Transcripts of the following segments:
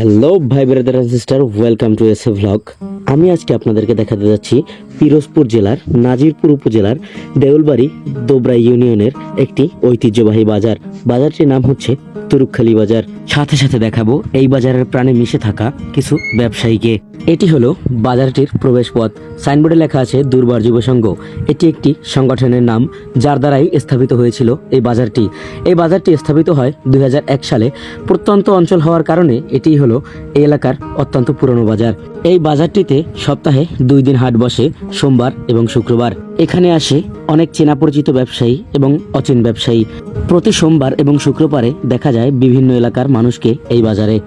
Hello ভাই brother sister welcome to S A vlog আমি আজকে আপনাদেরকে দেখাতে যাচ্ছি পিরোজপুর জেলার, নাজিরপুর উপজেলার দেউলবাড়ি দোবরা ইউনিয়নের একটি ঐতিহ্যবাহী বাজার। বাজারটির নাম হচ্ছে তুরুকখালি বাজার। সাথে সাথে দেখাবো এই বাজারের প্রাণে মিশে থাকা কিছু ব্যবসায়ীকে। এটি হলো বাজারটির প্রবেশপথ সাইনবোর্ডে লেখা আছে, দুর্বার যুব সংঘ। এটি একটি সংগঠনের নাম, যার দ্বারাই স্থাপিত হয়েছিল এই বাজারটি। এই বাজারটি স্থাপিত হয় দুই হাজার এক সালে। প্রত্যন্ত অঞ্চল হওয়ার কারণে এটি হলো এই এলাকার অত্যন্ত পুরনো বাজার। এই বাজারটিতে সপ্তাহে দুই দিন হাট বসে। সোমবার এবং শুক্রবার। এখানে আসে অনেক চেনা পরিচিত ব্যবসায়ী এবং অচেন ব্যবসায়ী। প্রতি সোমবার এবং শুক্রবারে দেখা যায় বিভিন্ন এলাকার মানুষকে এই বাজারে।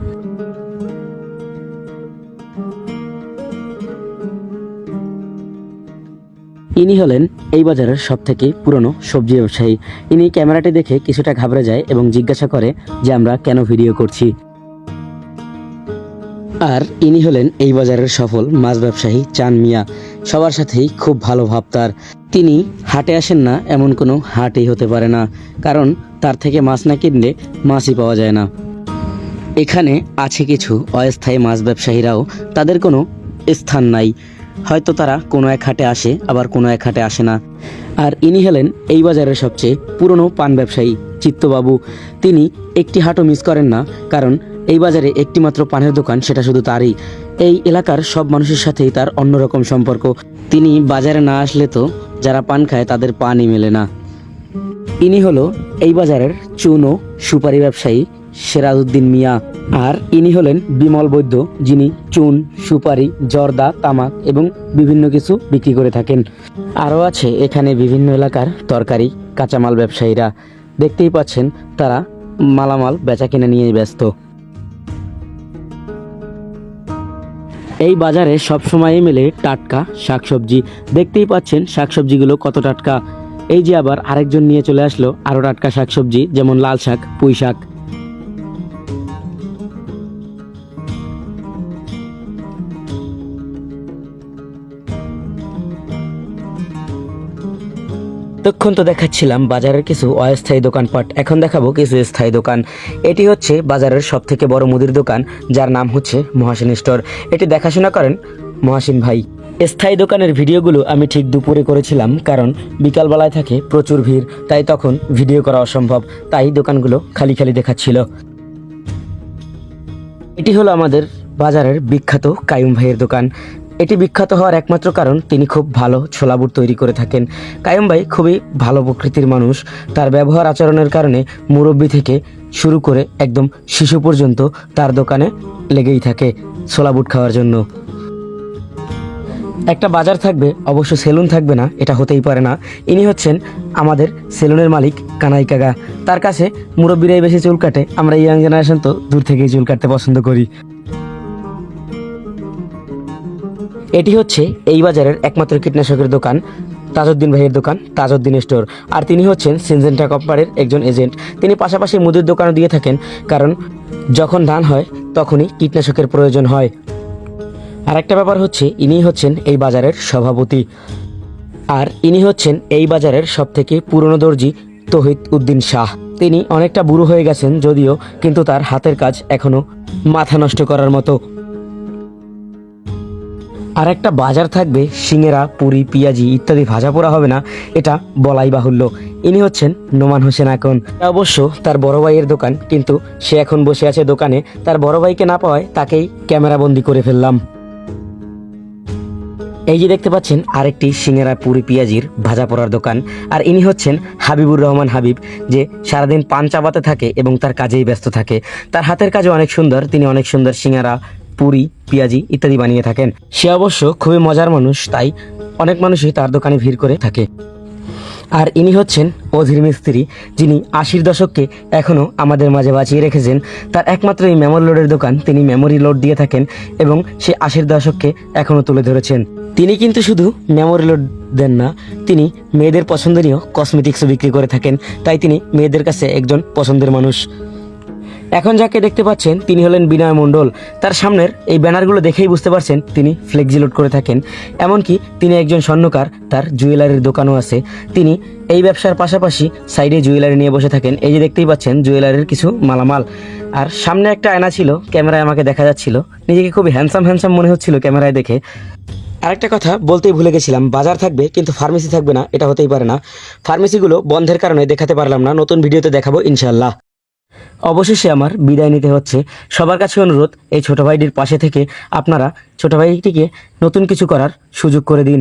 ইনি হলেন এই বাজারের সব থেকে পুরনো সবজি ব্যবসায়ী। ইনি ক্যামেরাটি দেখে কিছুটা ঘাবড়ে যায় এবং জিজ্ঞাসা করে যে আমরা কেন ভিডিও করছি। আর ইনি হলেন এই বাজারের সফল মাছ ব্যবসায়ী চান মিয়া। সবার সাথেই খুব ভালো ভাব তার। তিনি হাটে আসেন না, এমন কোনো হাটই হতে পারে না, কারণ তার থেকে মাছ না কিনলে মাছই পাওয়া যায় না। এখানে আছে কিছু অস্থায়ী মাছ ব্যবসায়ীরাও, তাদের কোনো স্থান নাই। হয়তো তারা কোনো এক হাটে আসে, আবার কোনো এক হাটে আসে না। আর ইনি হলেন এই বাজারের সবচেয়ে পুরনো পান ব্যবসায়ী, চিত্তবাবু। তিনি একটি হাটও মিস করেন না, কারণ এই বাজারে একটিমাত্র পানের দোকান, সেটা শুধু তারই। এই এলাকার সব মানুষের সাথেই তার অন্যরকম সম্পর্ক। তিনি বাজারে না আসলে তো যারা পান খায় তাদের পানই মেলে না। ইনি হলো এই বাজারের চুন সুপারি ব্যবসায়ী সেরাজউদ্দিন মিয়া আর ইনি হলেন বিমল বৈদ্য, যিনি চুন, সুপারি, জর্দা, তামাক এবং বিভিন্ন কিছু বিক্রি করে থাকেন। আরও আছে এখানে বিভিন্ন এলাকার তরকারি, কাঁচামাল ব্যবসায়ীরা। দেখতেই পাচ্ছেন তারা মালামাল বেচা কিনে নিয়ে ব্যস্ত। এই বাজারে সবসময় মেলে টাটকা শাকসবজি। দেখতেই পাচ্ছেন শাকসবজিগুলো কত টাটকা। এই যে আবার আরেকজন নিয়ে চলে আসলো আরও টাটকা শাকসবজি, যেমন লাল শাক, পুঁই শাক। তখন তো দেখাচ্ছিলাম বাজারের কিছু অস্থায়ী দোকানপাট। এখন দেখাবো কিছু স্থায়ী দোকান। এটি হচ্ছে বাজারের সব থেকে বড় মুদির দোকান, যার নাম হচ্ছে মহাসিন স্টোর। এটি দেখাশোনা করেন মহাসিন ভাই। স্থায়ী দোকানের ভিডিওগুলো আমি ঠিক দুপুরে করেছিলাম, কারণ বিকালবেলায় থাকে প্রচুর ভিড়, তাই তখন ভিডিও করা অসম্ভব, তাই দোকানগুলো খালি খালি দেখাচ্ছিল। এটি হলো আমাদের বাজারের বিখ্যাত কায়ুম ভাইয়ের দোকান। এটি বিখ্যাত হওয়ার একমাত্র কারণ তিনি খুব ভালো ছোলা বুট তৈরি করে থাকেন। কায়ুম ভাই খুবই ভালো প্রকৃতির মানুষ। তার ব্যবহার আচরণের কারণে মুরব্বী থেকে শুরু করে একদম শিশু পর্যন্ত তার দোকানে লেগেই থাকে ছোলা বুট খাওয়ার জন্য। একটা বাজার থাকবে, অবশ্য সেলুন থাকবে না, এটা হতেই পারে না। ইনি হচ্ছেন আমাদের সেলুনের মালিক কানাই কাকা। তার কাছে মুরব্বীরাই বেশি চুল কাটে, আমরা ইয়াং জেনারেশন তো দূর থেকেই চুল কাটতে পছন্দ করি। এটি হচ্ছে এই বাজারের একমাত্র কীটনাশকের দোকান, তাজউদ্দিন ভাইয়ের দোকান, তাজউদ্দিন স্টোর। আর তিনি হচ্ছেন সিনজেন্টা কোম্পানির একজন এজেন্ট। তিনি পাশাপাশি মুদির দোকানও দিয়ে থাকেন, কারণ যখন ধান হয়, তখনই কীটনাশকের প্রয়োজন হয়। আর একটা ব্যাপার হচ্ছে, ইনি হচ্ছেন এই বাজারের সভাপতি। আর ইনি হচ্ছেন এই বাজারের সব থেকে পুরনো দর্জি তহিদ উদ্দিন শাহ। তিনি অনেকটা বুড়ো হয়ে গেছেন যদিও, কিন্তু তার হাতের কাজ এখনও মাথা নষ্ট করার মতো। আর একটা বাজার থাকবে, সিঙেরা, পুরি, পিঁয়াজি ইত্যাদি ভাজা পোড়া হবে না, এটা বলাই বাহুল্য। ইনি হচ্ছেন নোমান হোসেন এখন। অবশ্য তার বড় ভাইয়ের দোকান, কিন্তু সে এখন বসে আছে দোকানে। তার বড় ভাইকে না পাওয়ায় তাকেই ক্যামেরা বন্দি করে ফেললাম। এই যে দেখতে পাচ্ছেন, আরেকটি সিঙ্গারা পুরি, পিঁয়াজির ভাজা পোড়ার দোকান। আর ইনি হচ্ছেন হাবিবুর রহমান হাবিব, যে সারাদিন পান চাবাতে থাকে এবং তার কাজেই ব্যস্ত থাকে। তার হাতের কাজও অনেক সুন্দর, তিনি অনেক সুন্দর সিঙ্গারা পুরি, পেঁয়াজি ইত্যাদি বানিয়ে থাকেন। সে অবশ্য খুবই মজার মানুষ, তাই অনেক মানুষই তার দোকানে ভিড় করে থাকে। আর ইনি হচ্ছেন অধীর মিস্ত্রি, যিনি আশির দশককে এখনও আমাদের মাঝে বাঁচিয়ে রেখেছেন। তার একমাত্র এই মেমোরি লোডের দোকান তিনি মেমোরি লোড দিয়ে থাকেন এবং সে আশির দশককে এখনও তুলে ধরেছেন। তিনি কিন্তু শুধু মেমোরি লোড দেন না, তিনি মেয়েদের পছন্দনীয় কসমেটিক্সও বিক্রি করে থাকেন। তাই তিনি মেয়েদের কাছে একজন পছন্দের মানুষ। এখন যাকে দেখতে পাচ্ছেন, তিনি হলেন বিনয় মণ্ডল। তার সামনের এই ব্যানারগুলো দেখেই বুঝতে পারছেন তিনি ফ্লেক্সি লোড করে থাকেন। এমনকি তিনি একজন স্বর্ণকার, তার জুয়েলারির দোকানও আছে। তিনি এই ব্যবসার পাশাপাশি সাইডে জুয়েলারি নিয়ে বসে থাকেন। এই যে দেখতেই পাচ্ছেন, জুয়েলারির কিছু মালামাল। আর সামনে একটা আয়না ছিল, ক্যামেরায় আমাকে দেখা যাচ্ছিল। নিজেকে খুবই হ্যান্ডসাম হ্যান্ডসাম মনে হচ্ছিল ক্যামেরায় দেখে। আরেকটা কথা বলতেই ভুলে গেছিলাম, বাজার থাকবে, কিন্তু ফার্মেসি থাকবে না, এটা হতেই পারে না। ফার্মেসিগুলো বন্ধের কারণে দেখাতে পারলাম না, নতুন ভিডিওতে দেখাবো ইনশাল্লাহ অবশেষে আমার বিদায় নিতে হচ্ছে। সবার কাছে অনুরোধ, এই ছোট ভাইটির পাশে থেকে আপনারা ছোট ভাইটিকে নতুন কিছু করার সুযোগ করে দিন।